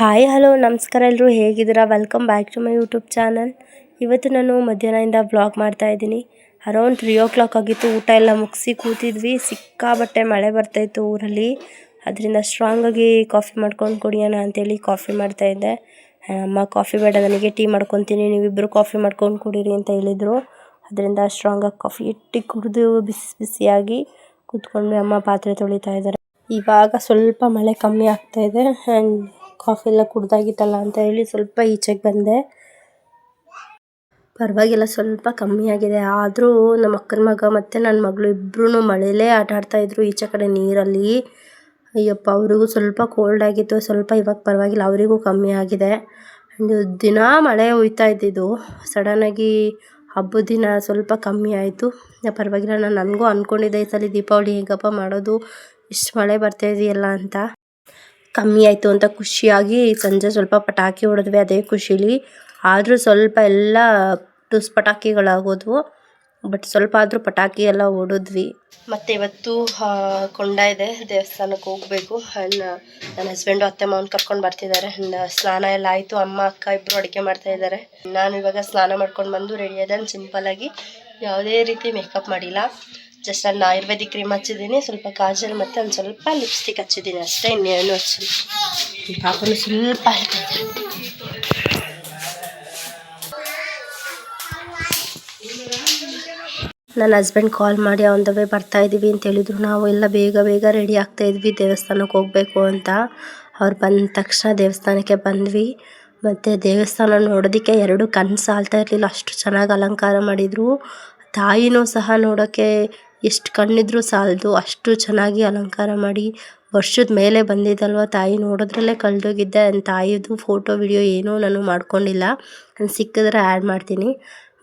Hi hello ನಮಸ್ಕಾರ ಎಲ್ಲರೂ ಹೇಗಿದ್ದೀರಾ? Welcome back to my YouTube channel ಇವತ್ತು ನಾನು ಮಧ್ಯಾಹ್ನದಿಂದ ಬ್ಲಾಗ್ ಮಾಡ್ತಾ ಇದ್ದೀನಿ. ಅರೌಂಡ್ ತ್ರೀ ಓ ಕ್ಲಾಕ್ ಆಗಿತ್ತು, ಊಟ ಎಲ್ಲ ಮುಗಿಸಿ ಕೂತಿದ್ವಿ. ಸಿಕ್ಕಾಬಟ್ಟೆ ಮಳೆ ಬರ್ತಾಯಿತ್ತು ಊರಲ್ಲಿ. ಅದರಿಂದ ಸ್ಟ್ರಾಂಗಾಗಿ ಕಾಫಿ ಮಾಡ್ಕೊಂಡು ಕುಡಿಯೋಣ ಅಂತೇಳಿ ಕಾಫಿ ಮಾಡ್ತಾ ಇದ್ದೆ. ಅಮ್ಮ ಕಾಫಿ ಬೇಡ, ನನಗೆ ಟೀ ಮಾಡ್ಕೊತೀನಿ ನೀವಿಬ್ಬರು ಕಾಫಿ ಮಾಡ್ಕೊಂಡು ಕುಡೀರಿ ಅಂತ ಹೇಳಿದರು. ಅದರಿಂದ ಸ್ಟ್ರಾಂಗಾಗಿ ಕಾಫಿ ಇಟ್ಟು ಕುಡಿದು ಬಿಸಿ ಬಿಸಿಯಾಗಿ ಕೂತ್ಕೊಂಡು ಅಮ್ಮ ಪಾತ್ರೆ ತೊಳಿತಾ ಇದ್ದಾರೆ. ಇವಾಗ ಸ್ವಲ್ಪ ಮಳೆ ಕಮ್ಮಿ ಆಗ್ತಾಯಿದೆ ಆ್ಯಂಡ್ ಕಾಫಿ ಎಲ್ಲ ಕುಡ್ದಾಗಿತ್ತಲ್ಲ ಅಂತ ಹೇಳಿ ಸ್ವಲ್ಪ ಈಚೆಗೆ ಬಂದೆ. ಪರವಾಗಿಲ್ಲ, ಸ್ವಲ್ಪ ಕಮ್ಮಿ ಆಗಿದೆ. ಆದರೂ ನಮ್ಮ ಅಕ್ಕನ ಮಗ ಮತ್ತು ನನ್ನ ಮಗಳು ಇಬ್ಬರೂ ಮಳೆಯಲ್ಲೇ ಆಟ ಆಡ್ತಾಯಿದ್ರು ಈಚೆ ಕಡೆ ನೀರಲ್ಲಿ. ಅಯ್ಯಪ್ಪ, ಅವರಿಗೂ ಸ್ವಲ್ಪ ಕೋಲ್ಡ್ ಆಗಿತ್ತು. ಸ್ವಲ್ಪ ಇವಾಗ ಪರವಾಗಿಲ್ಲ, ಅವರಿಗೂ ಕಮ್ಮಿ ಆಗಿದೆ. ದಿನ ಮಳೆ ಹುಯ್ತಾ ಇದ್ದಿದ್ದು. ಸಡನ್ನಾಗಿ ಹಬ್ಬದ ದಿನ ಸ್ವಲ್ಪ ಕಮ್ಮಿ ಆಯಿತು. ಪರವಾಗಿಲ್ಲ, ನಾನು ನನಗೂ ಅಂದ್ಕೊಂಡಿದ್ದೆ ಈ ಸಲ ದೀಪಾವಳಿ ಹೇಗಪ್ಪ ಮಾಡೋದು, ಇಷ್ಟು ಮಳೆ ಬರ್ತಾ ಇದೆಯಲ್ಲ ಅಂತ. ಕಮ್ಮಿ ಆಯಿತು ಅಂತ ಖುಷಿಯಾಗಿ ಸಂಜೆ ಸ್ವಲ್ಪ ಪಟಾಕಿ ಹೊಡೆದ್ವಿ ಅದೇ ಖುಷಿಲಿ. ಆದರೂ ಸ್ವಲ್ಪ ಎಲ್ಲ ಟುಸ್ ಪಟಾಕಿಗಳಾಗೋದು ಬಟ್ ಸ್ವಲ್ಪ ಆದರೂ ಪಟಾಕಿ ಎಲ್ಲ ಹೊಡೆದ್ವಿ. ಮತ್ತು ಇವತ್ತು ಕೊಂಡ ಇದೆ. ದೇವಸ್ಥಾನಕ್ಕೆ ಹೋಗಬೇಕು. ನನ್ನ ಹಸ್ಬೆಂಡು ಅತ್ತೆ ಮಾವನ ಕರ್ಕೊಂಡು ಬರ್ತಿದ್ದಾರೆ. ಸ್ನಾನ ಎಲ್ಲ ಆಯಿತು. ಅಮ್ಮ, ಅಕ್ಕ ಇಬ್ಬರು ಅಡುಗೆ ಮಾಡ್ತಾ ಇದ್ದಾರೆ. ನಾನು ಇವಾಗ ಸ್ನಾನ ಮಾಡ್ಕೊಂಡು ಬಂದು ರೆಡಿ ಆದ. ಸಿಂಪಲ್ಲಾಗಿ ಯಾವುದೇ ರೀತಿ ಮೇಕಪ್ ಮಾಡಿಲ್ಲ. ಜಸ್ಟ್ ಅಲ್ಲಿ ಆಯುರ್ವೇದಿಕ್ ಕ್ರೀಮ್ ಹಚ್ಚಿದ್ದೀನಿ. ಸ್ವಲ್ಪ ಕಾಜಲ್ ಮತ್ತು ಒಂದು ಸ್ವಲ್ಪ ಲಿಪ್ಸ್ಟಿಕ್ ಹಚ್ಚಿದ್ದೀನಿ ಅಷ್ಟೇ ಇನ್ನೇನು ಹಚ್ಚಿಲ್ಲ. ಪಾಪನು ಸ್ವಲ್ಪ ನನ್ನ ಹಸ್ಬೆಂಡ್ ಕಾಲ್ ಮಾಡಿ ಅವನ ವೇ ಬರ್ತಾ ಇದ್ದೀವಿ ಅಂತ ಹೇಳಿದ್ರು. ನಾವು ಎಲ್ಲ ಬೇಗ ಬೇಗ ರೆಡಿ ಆಗ್ತಾ ಇದ್ವಿ. ದೇವಸ್ಥಾನಕ್ಕೆ ಹೋಗಬೇಕು ಅಂತ. ಅವ್ರು ಬಂದ ತಕ್ಷಣ ದೇವಸ್ಥಾನಕ್ಕೆ ಬಂದ್ವಿ. ಮತ್ತು ದೇವಸ್ಥಾನ ನೋಡೋದಕ್ಕೆ ಎರಡು ಕಣ್ಣು ಸಾಲ್ತಾ ಇರಲಿಲ್ಲ. ಅಷ್ಟು ಚೆನ್ನಾಗಿ ಅಲಂಕಾರ ಮಾಡಿದರು. ತಾಯಿನೂ ಸಹ ನೋಡೋಕ್ಕೆ ಎಷ್ಟು ಕಣ್ಣಿದ್ರೂ ಸಾಲದು, ಅಷ್ಟು ಚೆನ್ನಾಗಿ ಅಲಂಕಾರ ಮಾಡಿ ವರ್ಷದ ಮೇಲೆ ಬಂದಿದ್ದಲ್ವ ತಾಯಿ ನೋಡೋದ್ರಲ್ಲೇ ಕಳೆದೋಗಿದ್ದೆ. ನನ್ನ ತಾಯಿದು ಫೋಟೋ ವಿಡಿಯೋ ಏನೂ ನಾನು ಮಾಡ್ಕೊಂಡಿಲ್ಲ. ನಾನು ಸಿಕ್ಕಿದ್ರೆ ಆ್ಯಡ್ ಮಾಡ್ತೀನಿ.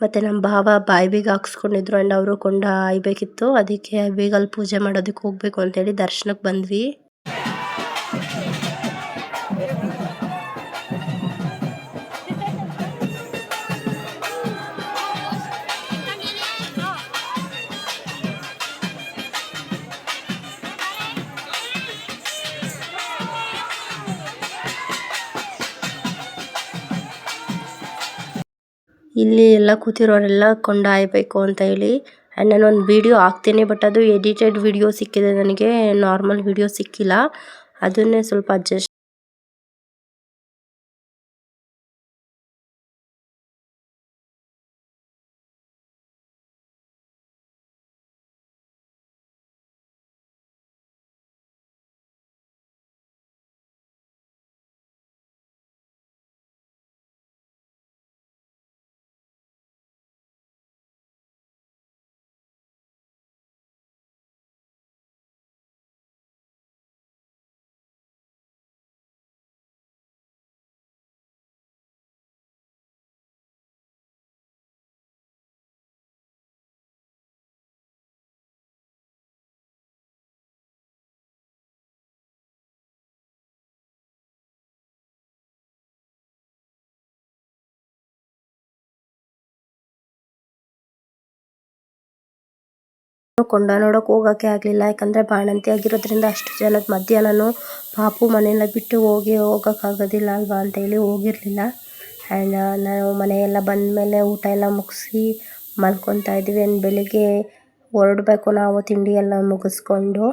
ಮತ್ತು ನಮ್ಮ ಭಾವ ಬಾಯಿ ಬೀಗ ಹಾಕ್ಸ್ಕೊಂಡಿದ್ರು ಆ್ಯಂಡ್ ಅವರು ಕೊಂಡ ಆಯ್ಬೇಕಿತ್ತು ಅದಕ್ಕೆ ಬೀಗಲ್ಲಿ ಪೂಜೆ ಮಾಡೋದಕ್ಕೆ ಹೋಗಬೇಕು ಅಂತೇಳಿ ದರ್ಶನಕ್ಕೆ ಬಂದ್ವಿ. ಇಲ್ಲಿ ಎಲ್ಲ ಕೂತಿರೋರೆಲ್ಲ ಕೊಂಡಾಯಬೇಕು ಅಂತ ಹೇಳಿ. ಆ್ಯಂಡ್ ನಾನು ಒಂದು ವೀಡಿಯೋ ಹಾಕ್ತೀನಿ ಬಟ್ ಅದು ಎಡಿಟೆಡ್ ವೀಡಿಯೋ ಸಿಕ್ಕಿದೆ ನನಗೆ. ನಾರ್ಮಲ್ ವೀಡಿಯೋ ಸಿಕ್ಕಿಲ್ಲ. ಅದನ್ನೇ ಸ್ವಲ್ಪ ಅಡ್ಜಸ್ಟ್ ಕೊಂಡ ನೋಡೋಕೆ ಹೋಗೋಕೆ ಆಗಲಿಲ್ಲ. ಯಾಕಂದರೆ ಬಾಣಂತಿ ಆಗಿರೋದ್ರಿಂದ ಅಷ್ಟು ಜನದ ಮಧ್ಯೆ ಪಾಪು ಮನೆಯೆಲ್ಲ ಬಿಟ್ಟು ಹೋಗಿ ಹೋಗೋಕ್ಕಾಗೋದಿಲ್ಲ ಅಲ್ವಾ ಅಂತೇಳಿ ಹೋಗಿರಲಿಲ್ಲ. ಆ್ಯಂಡ್ ನಾವು ಮನೆಯೆಲ್ಲ ಬಂದ ಮೇಲೆ ಊಟ ಎಲ್ಲ ಮುಗಿಸಿ ಮಲ್ಕೊತಾ ಇದ್ವಿ. ಆ್ಯಂಡ್ ಬೆಳಿಗ್ಗೆ ಹೊರಡಬೇಕು ನಾವು, ತಿಂಡಿ ಎಲ್ಲ ಮುಗಿಸ್ಕೊಂಡು.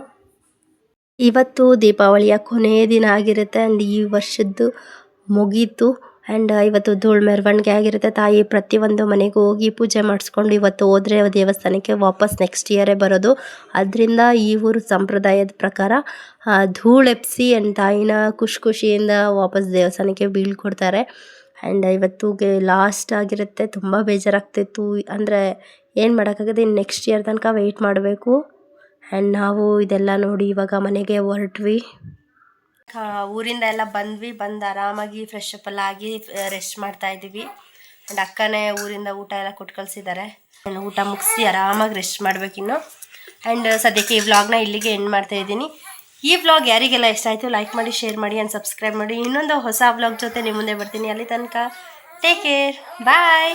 ಇವತ್ತು ದೀಪಾವಳಿಯ ಕೊನೆಯ ದಿನ ಆಗಿರುತ್ತೆ. ಆ್ಯಂಡ್ ಈ ವರ್ಷದ್ದು ಮುಗೀತು. ಆ್ಯಂಡ್ ಇವತ್ತು ಧೂಳು ಮೆರವಣಿಗೆ ಆಗಿರುತ್ತೆ. ತಾಯಿ ಪ್ರತಿಯೊಂದು ಮನೆಗೂ ಹೋಗಿ ಪೂಜೆ ಮಾಡಿಸ್ಕೊಂಡು ಇವತ್ತು ಹೋದರೆ ದೇವಸ್ಥಾನಕ್ಕೆ ವಾಪಸ್ ನೆಕ್ಸ್ಟ್ ಇಯರೇ ಬರೋದು. ಅದರಿಂದ ಈ ಊರು ಸಂಪ್ರದಾಯದ ಪ್ರಕಾರ ಧೂಳು ಎಪ್ಸಿ ಆ್ಯಂಡ್ ತಾಯಿನ ಖುಷಿ ಖುಷಿಯಿಂದ ವಾಪಸ್ ದೇವಸ್ಥಾನಕ್ಕೆ ಬೀಳ್ಕೊಡ್ತಾರೆ ಆ್ಯಂಡ್ ಇವತ್ತುಗೆ ಲಾಸ್ಟ್ ಆಗಿರುತ್ತೆ. ತುಂಬ ಬೇಜಾರಾಗ್ತಿತ್ತು. ಅಂದರೆ ಏನು ಮಾಡೋಕ್ಕಾಗದೆ ಇನ್ನು ನೆಕ್ಸ್ಟ್ ಇಯರ್ ತನಕ ವೆಯ್ಟ್ ಮಾಡಬೇಕು. ಆ್ಯಂಡ್ ನಾವು ಇದೆಲ್ಲ ನೋಡಿ ಇವಾಗ ಮನೆಗೆ ಹೊರಟ್ವಿ. ಊರಿಂದ ಎಲ್ಲ ಬಂದ್ವಿ, ಬಂದು ಆರಾಮಾಗಿ ಫ್ರೆಶ್ ಅಪ್ ಎಲ್ಲ ಆಗಿ ರೆಸ್ಟ್ ಮಾಡ್ತಾ ಇದ್ದೀವಿ. ಆ್ಯಂಡ್ ಅಕ್ಕನೇ ಊರಿಂದ ಊಟ ಎಲ್ಲ ಕೊಟ್ಟು ಕಳಿಸಿದ್ದಾರೆ ಊಟ ಮುಗಿಸಿ ಆರಾಮಾಗಿ ರೆಸ್ಟ್ ಮಾಡಬೇಕಿನ್ನು ಆ್ಯಂಡ್ ಸದ್ಯಕ್ಕೆ ಈ ವ್ಲಾಗ್ನ ಇಲ್ಲಿಗೆ ಎಂಡ್ ಮಾಡ್ತಾ ಇದ್ದೀನಿ. ಈ ವ್ಲಾಗ್ ಯಾರಿಗೆಲ್ಲ ಇಷ್ಟ ಆಯಿತು ಲೈಕ್ ಮಾಡಿ ಶೇರ್ ಮಾಡಿ ಆ್ಯಂಡ್ ಸಬ್ಸ್ಕ್ರೈಬ್ ಮಾಡಿ. ಇನ್ನೊಂದು ಹೊಸ ವ್ಲಾಗ್ ಜೊತೆ ನಿಮ್ಮ ಮುಂದೆ ಬರ್ತೀನಿ. ಅಲ್ಲಿ ತನಕ ಟೇಕ್ ಕೇರ್ ಬಾಯ್